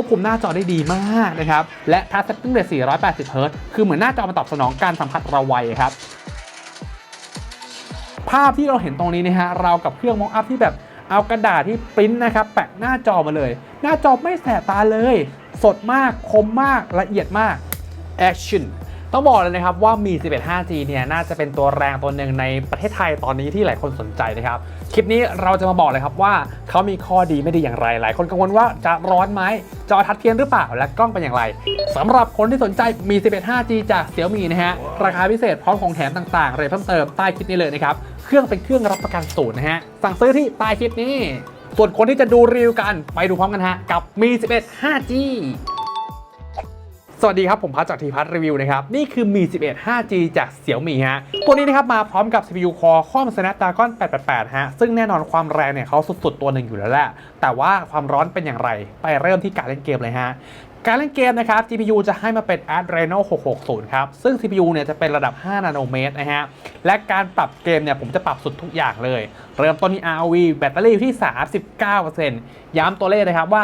ควบคุมหน้าจอได้ดีมากนะครับ และทัชสติ้งเรท480 เฮิร์ตซ์คือเหมือนหน้าจอมันตอบสนองการสัมผัสเราไวครับ ภาพที่เราเห็นตรงนี้นะฮะเรากับเครื่องมองอัพที่แบบเอากระดาษที่ปริ้นนะครับแปะหน้าจอมาเลย หน้าจอไม่แสบตาเลย สดมากคมมากละเอียดมาก Action ต้องบอกเลยนะครับว่ามี 11 5G เนี่ยน่าจะเป็นตัวแรงตัวหนึ่งในประเทศไทยตอนนี้ที่หลายคนสนใจนะครับ คลิปนี้เราจะมาบอกเลยครับว่าเขามีข้อดีไม่ดีอย่างไร หลายคนกังวลว่าจะร้อนไหมจอทัดเทียนหรือเปล่า และกล้องเป็นอย่างไรสำหรับคนที่สนใจมี 11 5G จาก Xiaomi นะฮะ ราคาพิเศษพร้อมของแถมต่างๆรายเพิ่มเติมใต้คลิปนี้เลยนะครับ เครื่องเป็นเครื่องรับประกันศูนย์นะฮะ สั่งซื้อที่ใต้คลิปนี้ ส่วนคนที่จะดูรีวิวกันไปดูพร้อมกันฮะกับมี 11 5G สวัสดีครับ ผมพัชจากทีพัทรีวิวนะครับ นี่คือมี 11 5G จากเสี่ยวมีฮะ ตัวนี้นะครับมาพร้อมกับ CPU Core ข้อม Snapdragon 888 ฮะ ซึ่งแน่นอนความแรงเนี่ยเขาสุดๆ ตัวหนึ่งอยู่แล้วแหละ แต่ว่าความร้อนเป็นอย่างไร ไปเริ่มที่การเล่นเกมเลยฮะ การเล่นเกมนะครับ GPU จะให้มาเป็น Adreno 660 ครับ ซึ่ง CPU เนี่ยจะเป็นระดับ 5 นาโนเมตรนะฮะ และการปรับเกมเนี่ยผมจะปรับสุดทุกอย่างเลย เริ่มต้นที่ ROV แบตเตอรี่อยู่ที่ 39%ย้ำตัวเลขนะครับว่า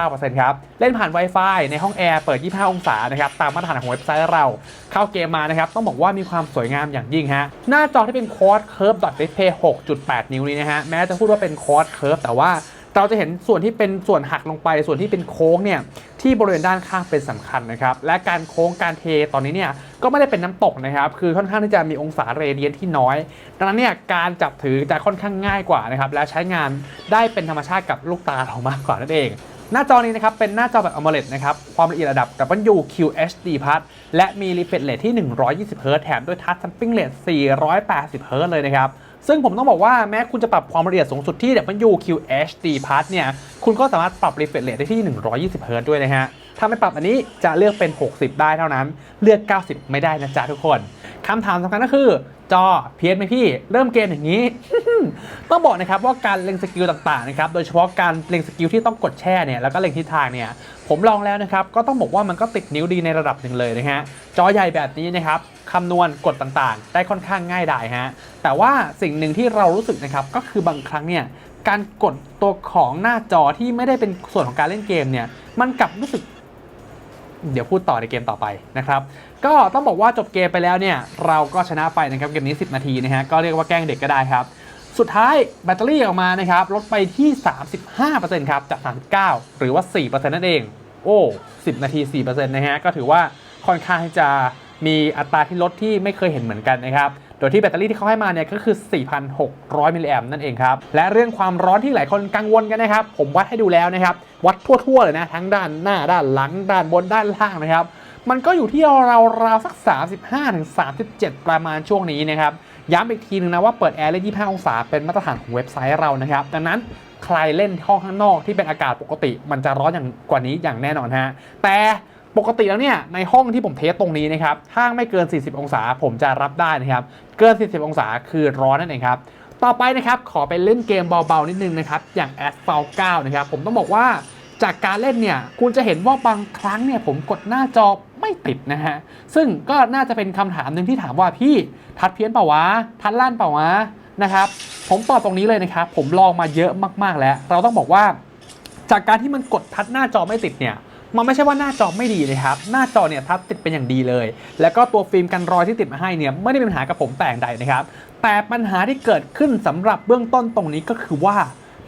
39%ครับ เล่นผ่าน Wi-Fi ในห้องแอร์เปิด 25 องศานะครับ ตามมาตรฐานของเว็บไซต์เรา เข้าเกมมานะครับ ต้องบอกว่ามีความสวยงามอย่างยิ่งฮะ หน้าจอที่เป็น Quad Curve Display 6.8 นิ้วนี้นะฮะ แม้จะพูดว่าเป็น Quad Curve แต่ว่า เราจะเห็นส่วนที่เป็นส่วนหักลงไปส่วนที่เป็นโค้งเนี่ยที่บริเวณด้านข้างเป็นสำคัญนะครับ และการโค้งการเทตอนนี้เนี่ยก็ไม่ได้เป็นน้ำตกนะครับ คือค่อนข้างที่จะมีองศาเรเดียนที่น้อย ดังนั้นเนี่ยการจับถือจะค่อนข้างง่ายกว่านะครับ และใช้งานได้เป็นธรรมชาติกับลูกตาเรามากกว่านั่นเองหน้าจอนี้นะครับ เป็นหน้าจอแบบ AMOLED นะครับ ความละเอียดระดับ W QHD+ และมี refresh rate ที่ 120 Hz แถมด้วย Touch Sampling Rate 480 Hz เลยนะครับ ซึ่งผมต้องบอกว่าแม้คุณจะปรับความละเอียดสูงสุดที่ W QHD+ เนี่ยคุณก็สามารถปรับ refresh rate ได้ที่ 120 Hz ด้วยนะฮะ ถ้าไม่ปรับอันนี้จะเลือกเป็น 60 ได้เท่านั้น เลือก 90 ไม่ได้นะจ๊ะทุกคนคำถามสำคัญก็คือจอเพี้ยนไหมพี่ เริ่มเกมอย่างนี้ ต้องบอกนะครับว่าการเล็งสกิลต่างๆนะครับ โดยเฉพาะการเล็งสกิลที่ต้องกดแช่เนี่ยแล้วก็เล็งทิศทางเนี่ยผมลองแล้วนะครับ ก็ต้องบอกว่ามันก็ติดนิ้วดีในระดับหนึ่งเลยนะฮะ จอใหญ่แบบนี้นะครับคำนวณกฎต่างๆ ได้ค่อนข้างง่ายดายฮะ แต่ว่าสิ่งหนึ่งที่เรารู้สึกนะครับก็คือบางครั้งเนี่ยการกดตัวของหน้าจอที่ไม่ได้เป็นส่วนของการเล่นเกมเนี่ยมันกลับรู้สึก เดี๋ยวพูดต่อในเกมต่อไปนะครับก็ต้องบอกว่าจบเกมไปแล้วเนี่ยเราก็ชนะไปนะครับเกมนี้ 10 นาทีนะฮะก็เรียกว่าแกล้งเด็กก็ได้ครับ สุดท้ายแบตเตอรี่ออกมานะครับลดไปที่ 35%ครับจาก 39 หรือว่า 4%นั่นเอง โอ้ 10 นาที 4%นะฮะก็ถือว่าค่อนข้างจะมีอัตราที่ลดที่ไม่เคยเห็นเหมือนกันนะครับ โดยที่แบตเตอรี่ที่เขาให้มาเนี่ยก็คือ 4,600 มิลลิแอมป์นั่นเองครับ และเรื่องความร้อนที่หลายคนกังวลกันนะครับ ผมวัดให้ดูแล้วนะครับ วัดทั่วๆเลยนะ ทั้งด้านหน้าด้านหลัง ด้านบนด้านล่างนะครับ มันก็อยู่ที่ราวๆสัก 35-37 ประมาณช่วงนี้นะครับ ย้ำอีกทีนึงนะว่าเปิดแอร์เล่น25องศาเป็นมาตรฐานของเว็บไซต์เรานะครับ ดังนั้นใครเล่นห้องข้างนอกที่เป็นอากาศปกติ มันจะร้อนอย่างกว่านี้อย่างแน่นอนฮะ แต่ ปกติแล้วเนี่ยในห้องที่ผมเทสตรงนี้นะครับถ้าไม่เกิน 40 องศาผมจะรับได้นะครับ เกิน 40 องศาคือร้อนนั่นเองครับต่อไปนะครับขอไปเล่นเกมเบาๆนิดนึงนะครับอย่าง Asphalt 9นะครับผมต้องบอกว่าจากการเล่นเนี่ยคุณจะเห็นว่าบางครั้งเนี่ยผมกดหน้าจอไม่ติดนะฮะ ซึ่งก็น่าจะเป็นคำถามหนึ่งที่ถามว่าพี่ทัดเพี้ยนเปล่าวะ ทัดลั่นเปล่าวะนะครับ ผมตอบตรงนี้เลยนะครับ ผมลองมาเยอะมากๆแล้ว เราต้องบอกว่า จากการที่มันกดทัดหน้าจอไม่ติดเนี่ย มันไม่ใช่ว่าหน้าจอไม่ดีนะครับ หน้าจอเนี่ยทัดติดเป็นอย่างดีเลย แล้วก็ตัวฟิล์มกันรอยที่ติดมาให้เนี่ยไม่ได้เป็นปัญหากับผมแต่งใดนะครับ แต่ปัญหาที่เกิดขึ้นสำหรับเบื้องต้นตรงนี้ก็คือว่า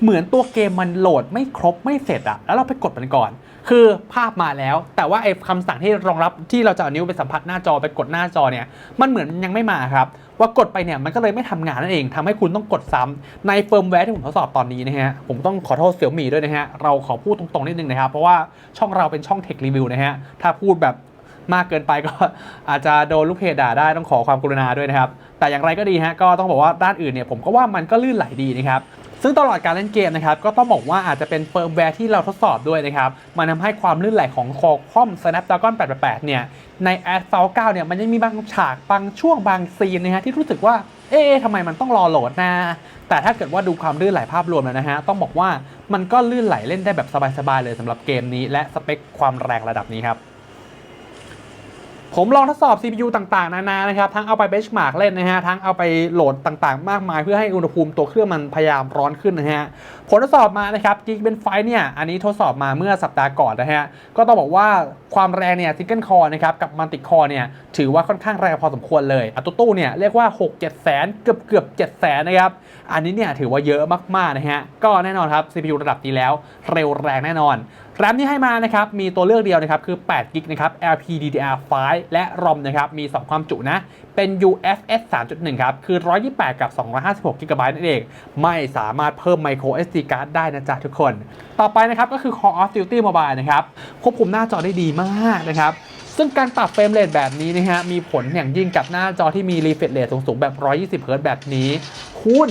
เหมือนตัวเกมมันโหลดไม่ครบไม่เสร็จอะแล้วเราไปกดมันก่อน คือภาพมาแล้ว แต่ว่าไอ้คำสั่งที่รองรับที่เราจะเอานิ้วไปสัมผัสหน้าจอไปกดหน้าจอเนี่ย มันเหมือนยังไม่มาครับ ว่ากดไปเนี่ยมันก็เลยไม่ทำงานนั่นเองทำให้คุณต้องกดซ้ำในเฟิร์มแวร์ที่ผมทดสอบตอนนี้นะฮะผมต้องขอโทษเสี่ยวหมี่ด้วยนะฮะเราขอพูดตรงๆนิดนึงนะครับเพราะว่าช่องเราเป็นช่องเทครีวิวนะฮะถ้าพูดแบบมากเกินไปก็อาจจะโดนลูกเพจด่าได้ต้องขอความกรุณาด้วยนะครับ แต่อย่างไรก็ดีฮะก็ต้องบอกว่าด้านอื่นเนี่ยผมก็ว่ามันก็ลื่นไหลดีนะครับ ซึ่งตลอดการเล่นเกมนะครับก็ต้องบอกว่าอาจจะเป็นเฟิร์มแวร์ที่เราทดสอบด้วยนะครับมันทำให้ความลื่นไหลของคอคอม Snapdragon 888 เนี่ยใน Asphalt 9 เนี่ยมันยังมีบางฉากบางช่วงบางซีนนะฮะที่รู้สึกว่าเอ๊ะทำไมมันต้องรอโหลดนะ แต่ถ้าเกิดว่าดูความลื่นไหลภาพรวมแล้วนะฮะ ต้องบอกว่ามันก็ลื่นไหลเล่นได้แบบสบายๆเลยสำหรับเกมนี้ และสเปคความแรงระดับนี้ครับ ผมลองทดสอบ CPU ต่างๆ นานานะครับ ทั้งเอาไปเบชมาร์กเล่นนะฮะ ทั้งเอาไปโหลดต่างๆ มากมาย เพื่อให้อุณหภูมิตัวเครื่องมันพยายามร้อนขึ้นนะฮะ ผลทดสอบมานะครับ Geekbench เนี่ย อันนี้ทดสอบมาเมื่อสัปดาห์ก่อนนะฮะ ก็ต้องบอกว่าความแรงเนี่ย Single Core นะครับ กับ Multi Core เนี่ย ถือว่าค่อนข้างแรงพอสมควรเลย อัตตู้เนี่ย เรียกว่า 6 7แสนเกือบเกือบ7แสนนะครับ อันนี้เนี่ยถือว่าเยอะมากๆนะฮะ ก็แน่นอนครับ CPU ระดับนี้แล้วเร็วแรงแน่นอน แรมที่ให้มานะครับมีตัวเลือกเดียวนะครับคือ8 g b นะครับ LPDDR5 และ ROM นะครับมี 2 ความจุนะ เป็น UFS 3.1 ครับ คือ 128 กับ 256 g b นั่นเอง ไม่สามารถเพิ่ม micro SD card ได้นะจ๊ะทุกคน ต่อไปนะครับก็คือ Call of Duty Mobile นะครับควบคุมหน้าจอได้ดีมากนะครับซึ่งการปรับเฟรมเรทแบบนี้นะฮะมีผลอย่างยิ่งกับหน้าจอที่มี refresh rate สูงๆแบบ 120 Hz แบบนี้คุณ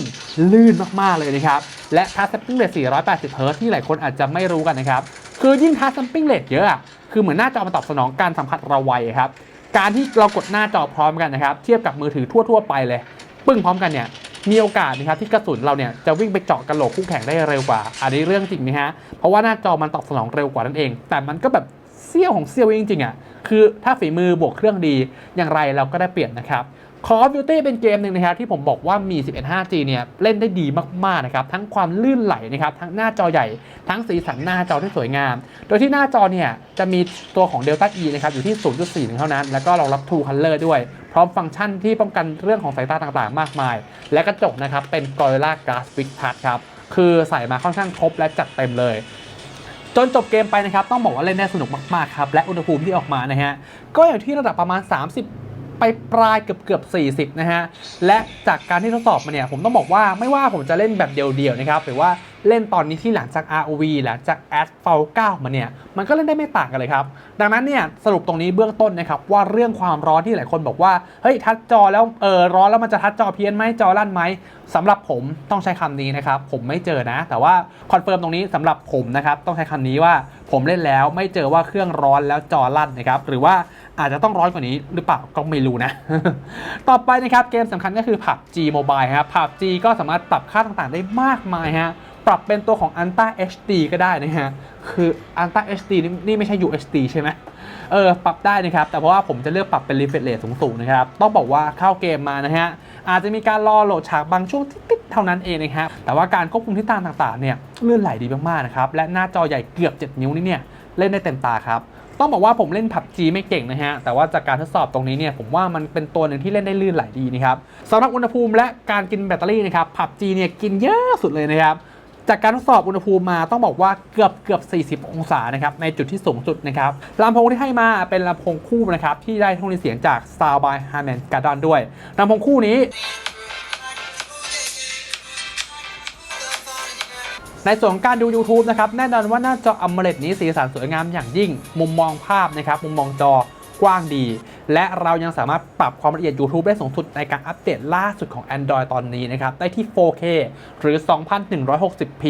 ลื่นมากๆเลยนะครับ และ touch sampling rate 480 Hz ที่หลายคนอาจจะไม่รู้กันนะครับ คือยิ่ง touch sampling rate เยอะอะคือเหมือนหน้าจอมันตอบสนองการสัมผัสเราไวครับการที่เรากดหน้าจอพร้อมกันนะครับ เทียบกับมือถือทั่ว ๆ ไปเลย ปึ้งพร้อมกันเนี่ยมีโอกาสนะครับที่กระสุนเราเนี่ยจะวิ่งไปเจาะกระโหลกคู่แข่งได้เร็วกว่า อันนี้เรื่องจริงนะฮะเพราะว่าหน้าจอมันตอบสนองเร็วกว่านั่นเอง แต่มันก็แบบเสี้ยวของเสี้ยวจริงๆอะคือถ้าฝีมือบวกเครื่องดีอย่างไรเราก็ได้เปรียบนะครับ Call of Duty เป็นเกมหนึ่งนะครับที่ผมบอกว่ามี 11 5G เนี่ยเล่นได้ดีมากๆนะครับทั้งความลื่นไหลนะครับทั้งหน้าจอใหญ่ ทั้งสีสันหน้าจอที่สวยงาม โดยที่หน้าจอเนี่ยจะมีตัวของ Delta E นะครับอยู่ที่ 0.4 เท่านั้น แล้วก็รองรับ True Color ด้วย พร้อมฟังก์ชันที่ป้องกันเรื่องของสายตาต่างๆ มากมาย และกระจกนะครับเป็น Gorilla Glass Big Touch ครับคือใส่มาค่อนข้างครบและจัดเต็มเลยจนจบเกมไปนะครับต้องบอกว่าเล่นได้สนุกมากๆครับและอุณหภูมิที่ออกมานะฮะก็อยู่ที่ระดับประมาณ 30 ไปปลายเกือบเกือบ 40 นะฮะ และจากการที่ทดสอบมาเนี่ย ผมต้องบอกว่าไม่ว่าผมจะเล่นแบบเดียวๆนะครับ หรือว่าเล่นตอนนี้ที่หลังจาก ROV หลังจาก Asphalt 9มาเนี่ย มันก็เล่นได้ไม่ต่างกันเลยครับ ดังนั้นเนี่ยสรุปตรงนี้เบื้องต้นนะครับ ว่าเรื่องความร้อนที่หลายคนบอกว่า เฮ้ย ทัดจอแล้วเออร้อนแล้วมันจะทัดจอเพี้ยนไหมจอลั่นไหมสำหรับผมต้องใช้คำนี้นะครับ ผมไม่เจอนะ แต่ว่าคอนเฟิร์มตรงนี้สำหรับผมนะครับต้องใช้คำนี้ว่าผมเล่นแล้วไม่เจอว่าเครื่องร้อนแล้วจอลั่นนะครับหรือว่า อาจจะต้องร้อนกว่านี้หรือเปล่าก็ไม่รู้นะ ต่อไปนะครับเกมสำคัญก็คือ PUBG Mobile ครับ PUBG ก็สามารถปรับค่าต่างๆ ได้มากมายฮะ ปรับเป็นตัวของ Anta HD ก็ได้นะฮะ คือ Anta HD นี่นี่ไม่ใช่ UHD ใช่ไหมเออ ปรับได้นะครับ แต่เพราะว่าผมจะเลือกปรับเป็น refresh rate สูงๆนะครับ ต้องบอกว่าเข้าเกมมานะฮะ อาจจะมีการรอโหลดฉากบางช่วงติดๆเท่านั้นเองนะครับแต่ว่าการควบคุมทิศทางต่างๆเนี่ยเลื่อนไหลดีมากๆนะครับ และหน้าจอใหญ่เกือบ 7 นิ้วนี่เนี่ยเล่นได้เต็มตาครับ ต้องบอกว่าผมเล่น PUBG ไม่เก่งนะฮะ แต่ว่าจากการทดสอบตรงนี้เนี่ยผมว่ามันเป็นตัวหนึ่งที่เล่นได้ลื่นไหลดีนะครับสำหรับอุณหภูมิและการกินแบตเตอรี่นะครับ PUBG เนี่ยกินเยอะสุดเลยนะครับจากการทดสอบอุณหภูมิมาต้องบอกว่าเกือบเกือบ 40 องศานะครับในจุดที่สูงสุดนะครับลำโพงที่ให้มาเป็นลำโพงคู่นะครับที่ได้ทคโนเสียงจาก Sound by Harman Kardon ด้วยลำโพงคู่นี้ ในส่วนการดู YouTube นะครับแน่นอนว่าหน้าจอมเล็ดนี้สีสันสวยงามอย่างยิ่ง มุมมองภาพนะครับมุมมองจอกว้างดี และเรายังสามารถปรับความละเอียด YouTube ได้สูงสุดในการอัปเดตล่าสุดของ Android ตอนนี้นะครับ ได้ที่ 4K หรือ 2160p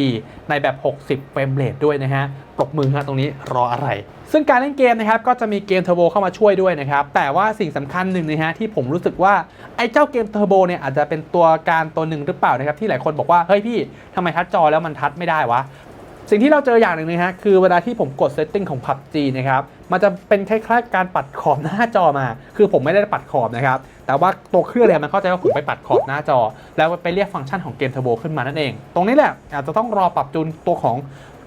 ในแบบ 60 เฟรมเรทด้วยนะฮะปรบมือฮะตรงนี้รออะไร ซึ่งการเล่นเกมนะครับก็จะมีเกมเทอร์โบเข้ามาช่วยด้วยนะครับ แต่ว่าสิ่งสำคัญหนึ่งนะฮะที่ผมรู้สึกว่า ไอ้เจ้าเกมเทอร์โบเนี่ยอาจจะเป็นตัวการตัวหนึ่งหรือเปล่านะครับ ที่หลายคนบอกว่า เฮ้ยพี่ทำไมทัดจอแล้วมันทัดไม่ได้วะ สิ่งที่เราเจออย่างหนึ่งนะฮะคือเวลาที่ผมกดเซตติ้งของ PUBG นะครับมันจะเป็นคล้ายๆการปัดขอบหน้าจอมา คือผมไม่ได้ปัดขอบนะครับแต่ว่าตัวเครื่องเนี่ยมันเข้าใจว่าผมไปปัดขอบหน้าจอ แล้วไปเรียกฟังก์ชันของเกมเทอร์โบขึ้นมานั่นเอง ตรงนี้แหละอาจจะต้องรอปรับจูนตัวของ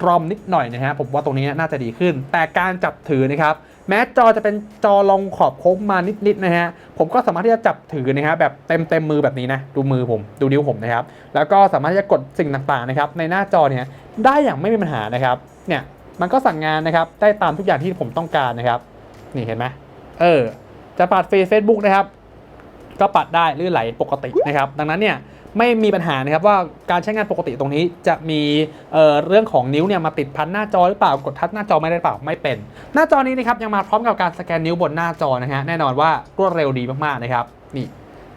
รอมนิดหน่อยนะฮะผมว่าตรงนี้น่าจะดีขึ้น แต่การจับถือนะครับ แม้จอจะเป็นจอลงขอบโค้งมานิดๆนะฮะ ผมก็สามารถที่จะจับถือนะฮะแบบเต็มเต็มมือแบบนี้นะ ดูมือผม ดูนิ้วผมนะครับ แล้วก็สามารถที่จะกดสิ่งต่างๆนะครับ ในหน้าจอเนี่ยได้อย่างไม่มีปัญหานะครับ เนี่ยมันก็สั่งงานนะครับ ได้ตามทุกอย่างที่ผมต้องการนะครับ นี่เห็นไหมเออ จะปัดเฟซเฟซบุ๊กนะครับ ก็ปัดได้ลื่นไหลปกตินะครับ ดังนั้นเนี่ย ไม่มีปัญหานะครับว่าการใช้งานปกติตรงนี้จะมีเเรื่องของนิ้วเนี่ยมาติดพันหน้าจอหรือเปล่ากดทัชหน้าจอไม่ได้หรือเปล่าไม่เป็น หน้าจอนี้นะครับยังมาพร้อมกับการสแกนนิ้วบนหน้าจอนะฮะแน่นอนว่ารวดเร็วดีมากๆนะครับนี่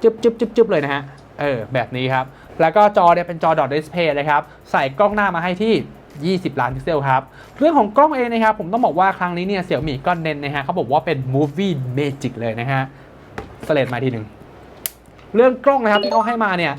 จึ๊บจึ๊บจึ๊บจึ๊บเลยนะฮะเออแบบนี้ครับแล้วก็จอเนี่ยเป็นจอดอทดิสเพย์นะครับใส่กล้องหน้ามาให้ที่20 ล้านพิกเซลครับ เรื่องของกล้องเองนะครับ ผมต้องบอกว่าครั้งนี้เนี่ยเสี่ยมี่ก็เน้นนะฮะเขาบอกว่าเป็น movie magic เลยนะฮะสเลดมาทีหนึ่ง เรื่องกล้องนะครับที่เขาให้มาเนี่ย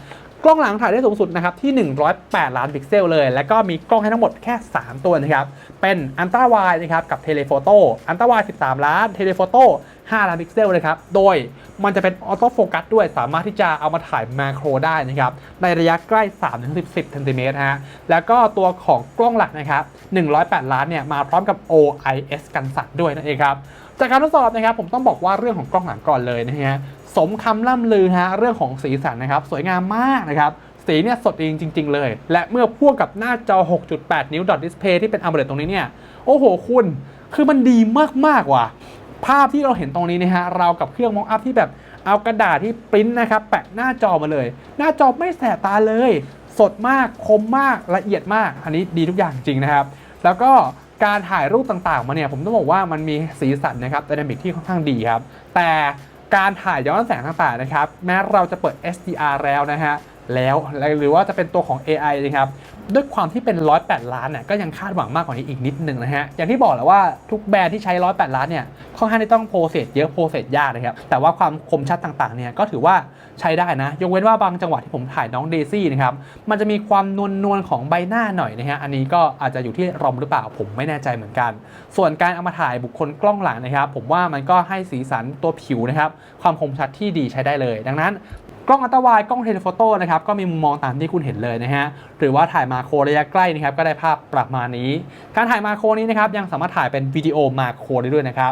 กล้องหลังถ่ายได้สูงสุดนะครับที่ 108 ล้านพิกเซลเลย แล้วก็มีกล้องให้ทั้งหมดแค่ 3 ตัวนะครับ เป็นอันตราไวนะครับกับเทเลโฟโต้อันตราไว13 ล้าน เทเลโฟโต้5ล้านพิกเซลนะครับ โดยมันจะเป็นออโต้โฟกัสด้วยสามารถที่จะเอามาถ่ายมาโครได้นะครับ ในระยะใกล้ 3-10เซนติเมตรฮะ แล้วก็ตัวของกล้องหลักนะครับ 108 ล้านเนี่ยมาพร้อมกับ OIS กันสั่นด้วยนั่นเองครับ จากการทดสอบนะครับผมต้องบอกว่าเรื่องของกล้องหลังก่อนเลยนะฮะ สมคำล่ำลือฮะเรื่องของสีสันนะครับ สวยงามมากนะครับ สีเนี่ยสดจริง ๆ เลย และเมื่อพ่วงกับหน้าจอ 6.8 นิ้วดอทดิสเพย์ที่เป็น AMOLED ตรงนี้เนี่ย โอ้โหคุณ คือมันดีมาก ๆ ว่ะ ภาพที่เราเห็นตรงนี้นะฮะเรากับเครื่องมองอัพที่แบบเอากระดาษที่ปริ้นนะครับแปะหน้าจอมาเลย หน้าจอไม่แสบตาเลย สดมากคมมากละเอียดมาก อันนี้ดีทุกอย่างจริงนะครับ แล้วก็การถ่ายรูปต่างๆ มาเนี่ยผมต้องบอกว่ามันมีสีสันนะครับดินามิกที่ค่อนข้างดีครับ แต่ การถ่ายย้อนแสงต่างๆนะครับ แม้เราจะเปิด SDR แล้วนะฮะ แล้วหรือว่าจะเป็นตัวของ AI นะครับด้วยความที่เป็น 108 ล้านเนี่ยก็ยังคาดหวังมากกว่านี้อีกนิดนึงนะฮะ อย่างที่บอกแหล้วว่าทุกแบรนด์ที่ใช้ 108 ล้านเนี่ยค่อนข้างที่ต้องโปรเซสเยอะโปรเซสยากนะครับ แต่ว่าความคมชัดต่างๆเนี่ยก็ถือว่าใช้ได้นะ ยกเว้นว่าบางจังหวะที่ผมถ่ายน้องเดซี่นะครับ มันจะมีความนวลนวลๆของใบหน้าหน่อยนะฮะ อันนี้ก็อาจจะอยู่ที่รอมหรือเปล่าผมไม่แน่ใจเหมือนกัน ส่วนการเอามาถ่ายบุคคลกล้องหลังนะครับ ผมว่ามันก็ให้สีสันตัวผิวนะครับความคมชัดที่ดีใช้ได้เลย ดังนั้น กล้องอัลตราไวด์กล้องเทเลโฟโต้นะครับก็มีมุมมองตามที่คุณเห็นเลยนะฮะหรือว่าถ่ายมาโครระยะใกล้นะครับก็ได้ภาพประมาณนี้ การถ่ายมาโครนี้นะครับยังสามารถถ่ายเป็นวิดีโอมาโครได้ด้วยนะครับ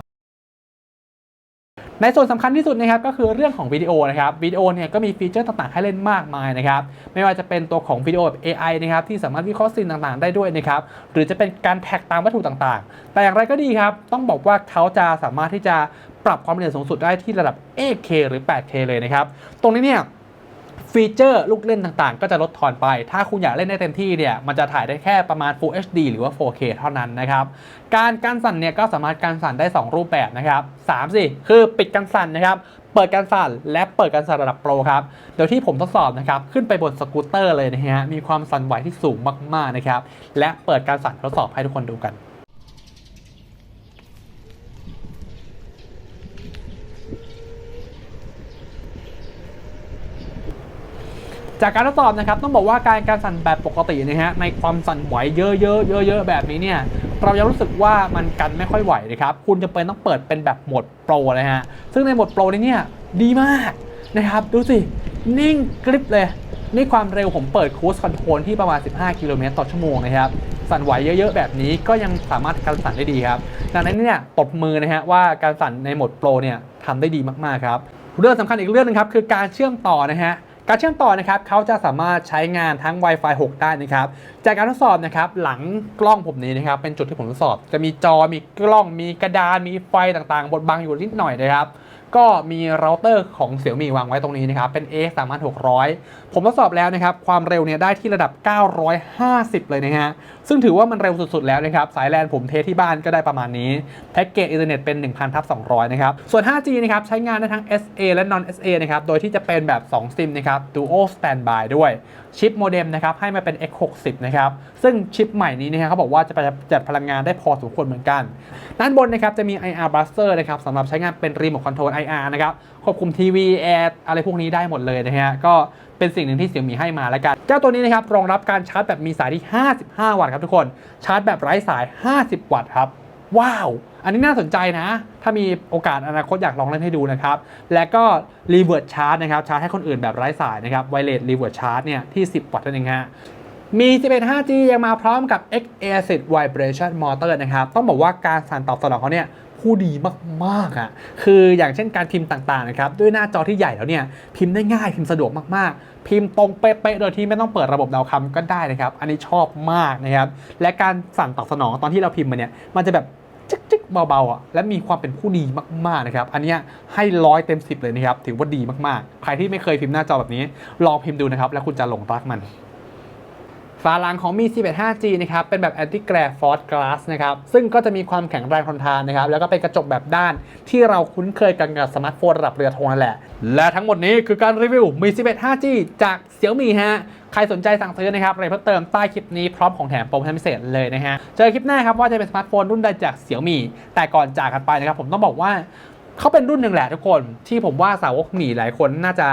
ในส่วนสำคัญที่สุดนะครับก็คือเรื่องของวิดีโอนะครับวิดีโอเนี่ยก็มีฟีเจอร์ต่างๆให้เล่นมากมายนะครับไม่ว่าจะเป็นตัวของวิดีโอแบบ AI นะครับที่สามารถวิเคราะห์ซีนต่างๆ ได้ด้วยนะครับหรือจะเป็นการแท็กตามวัตถุต่างๆ แต่อย่างไรก็ดีครับต้องบอกว่าเขาจะสามารถที่จะปรับความละเอียดสูงสุดได้ที่ระดับ 8K หรือ 8K เลยนะครับตรงนี้เนี่ย ฟีเจอร์ลูกเล่นต่างๆ ก็จะลดทอนไป ถ้าคุณอยากเล่นได้เต็มที่เนี่ย มันจะถ่ายได้แค่ประมาณ Full HD หรือว่า 4K เท่านั้นนะครับ การการสั่นเนี่ยก็สามารถการสั่นได้ 2 รูปแบบนะครับ3สิคือปิดการสั่นนะครับ เปิดการสั่นและเปิดการสั่นระดับโปรครับ เดี๋ยวที่ผมทดสอบนะครับ ขึ้นไปบนสกูตเตอร์เลยนะฮะ มีความสั่นไหวที่สูงมากๆนะครับ และเปิดการสั่นทดสอบให้ทุกคนดูกัน จากการทดสอบนะครับต้องบอกว่าการการสั่นแบบปกตินะฮะในความสั่นไหวเยอะๆเยอะๆแบบนี้เนี่ยเรายังรู้สึกว่ามันกันไม่ค่อยไหวนะครับคุณจะเป็นต้องเปิดเป็นแบบโหมดโปรนะฮะซึ่งในโหมดโปรนี้เนี่ยดีมากนะครับดูสินิ่งกริบเลย นี่ความเร็วผมเปิดคูสคอนโทรลที่ประมาณ 15 กิโลเมตรต่อชั่วโมงนะครับสั่นไหวเยอะๆ แบบนี้ก็ยังสามารถการสั่นได้ดีครับดังนั้นเนี่ยตบมือนะฮะว่าการสั่นในโหมดโปรเนี่ยทำได้ดีมากๆครับเรื่องสำคัญอีกเรื่องนึงครับคือการเชื่อมต่อนะฮะ การเชื่อมต่อนะครับเขาจะสามารถใช้งานทั้ง Wi-Fi 6 ได้นะครับ จากการทดสอบนะครับหลังกล้องผมนี้นะครับเป็นจุดที่ผมทดสอบ จะมีจอมีกล้องมีกระดานมีไฟต่างๆ บดบังอยู่นิดหน่อยนะครับ ก็มีเราเตอร์ของเสี่ยมี่วางไว้ตรงนี้นะครับ เป็น A 3 6 0 0ผมทดสอบแล้วนะครับ ความเร็วเนี่ยได้ที่ระดับ 950 เลยนะฮะ ซึ่งถือว่ามันเร็วสุดๆแล้วนะครับ สายแลนผมเทสที่บ้านก็ได้ประมาณนี้ แพ็กเกจอินเทอร์เน็ตเป็น 1,000ทับ200 นะครับ ส่วน 5G นะครับ ใช้งานได้ทั้ง SA และ non SA นะครับ โดยที่จะเป็นแบบ 2 ซิมนะครับ Dual Standby ด้วย ชิปโมเด็มนะครับ ให้มาเป็น X60 นะครับ ซึ่งชิปใหม่นี้นะครับเขาบอกว่าจะประหยัดพลังงานได้พอสมควรเหมือนกัน ด้านบนนะครับจะมี IR Buster นะครับสำหรับใช้งานเป็นรีโมทคอนโทรล IR นะครับควบคุมทีวีแอร์อะไรพวกนี้ได้หมดเลยนะฮะก็เป็นสิ่งหนึ่งที่เสี่ยมีให้มาแล้วกัน เจ้าตัวนี้นะครับรองรับการชาร์จแบบมีสายที่ 55 วัตต์ครับทุกคนชาร์จแบบไร้สาย 50 วัตต์ครับว้าว อันนี้น่าสนใจนะ ถ้ามีโอกาสอนาคตอยากลองเล่นให้ดูนะครับ และก็รีเวิร์ดชาร์จนะครับ ชาร์จให้คนอื่นแบบไร้สายนะครับ ไวเลสรีเวิร์ดชาร์จเนี่ยที่ 10 วัตต์นั่นเองฮะ มี 11 5G ยังมาพร้อมกับ X Acid Vibration Motor นะครับ ต้องบอกว่าการสั่นตอบสนองเขาเนี่ย ผู้ดีมากๆอะคืออย่างเช่นการพิมพ์ต่างๆนะครับด้วยหน้าจอที่ใหญ่แล้วเนี่ยพิมพ์ได้ง่ายพิมพ์สะดวกมากๆ พิมพ์ตรงเป๊ะๆโดยที่ไม่ต้องเปิดระบบเดาคำก็ได้นะครับ อันนี้ชอบมากนะครับและการสั่นตอบสนองตอนที่เราพิมพ์มาเนี่ยมันจะแบบจิกๆเบาๆอะและมีความเป็นผู้ดีมากๆนะครับ อันนี้ให้ร้อยเต็ม 10 เลยนะครับ ถือว่าดีมากๆ ใครที่ไม่เคยพิมพ์หน้าจอแบบนี้ ลองพิมพ์ดูนะครับ แล้วคุณจะหลงรักมัน ฝาหลังของมี11 5G นะครับ เป็นแบบ anti glare force glass นะครับ ซึ่งก็จะมีความแข็งแรงทนทานนะครับ แล้วก็เป็นกระจกแบบด้านที่เราคุ้นเคยกันกับสมาร์ทโฟนระดับเรือธงนั่นแหละ และทั้งหมดนี้คือการรีวิวมี11 5G จาก Xiaomi ฮะใครสนใจสั่งซื้อนะครับอะไรเพิ่มเติมใต้คลิปนี้พร้อมของแถมโปรโมชั่นพิเศษเลยนะฮะ เจอคลิปหน้าครับว่าจะเป็นสมาร์ทโฟนรุ่นใดจาก Xiaomi แต่ก่อนจากกันไปนะครับผมต้องบอกว่าเขาเป็นรุ่นหนึ่งแหละทุกคนที่ผมว่าสาวกหมีหลายคนน่าจะ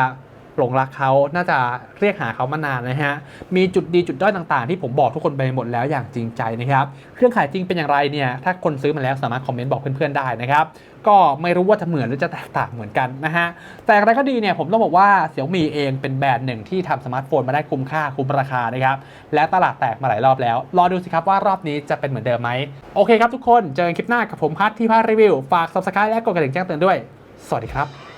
หลงรักเขาน่าจะเรียกหาเขามานานนะฮะ มีจุดดีจุดด้อยต่างๆ ที่ผมบอกทุกคนไปหมดแล้วอย่างจริงใจนะครับ เครื่องขายจริงเป็นอย่างไรเนี่ย ถ้าคนซื้อมาแล้วสามารถคอมเมนต์บอกเพื่อนๆได้นะครับ ก็ไม่รู้ว่าจะเหมือนหรือจะแตกต่างเหมือนกันนะฮะ แต่อะไรก็ดีเนี่ยผมต้องบอกว่าเสี่ยมี่เองเป็นแบรนด์หนึ่งที่ทำสมาร์ทโฟนมาได้คุ้มค่าคุ้มราคานะครับ และตลาดแตกมาหลายรอบแล้ว รอดูสิครับว่ารอบนี้จะเป็นเหมือนเดิมไหมโอเคครับทุกคน เจอกันคลิปหน้ากับผมพัทที่พารีวิว ฝาก subscribe และกดกระดิ่งแจ้งเตือนด้วย สวัสดีครับ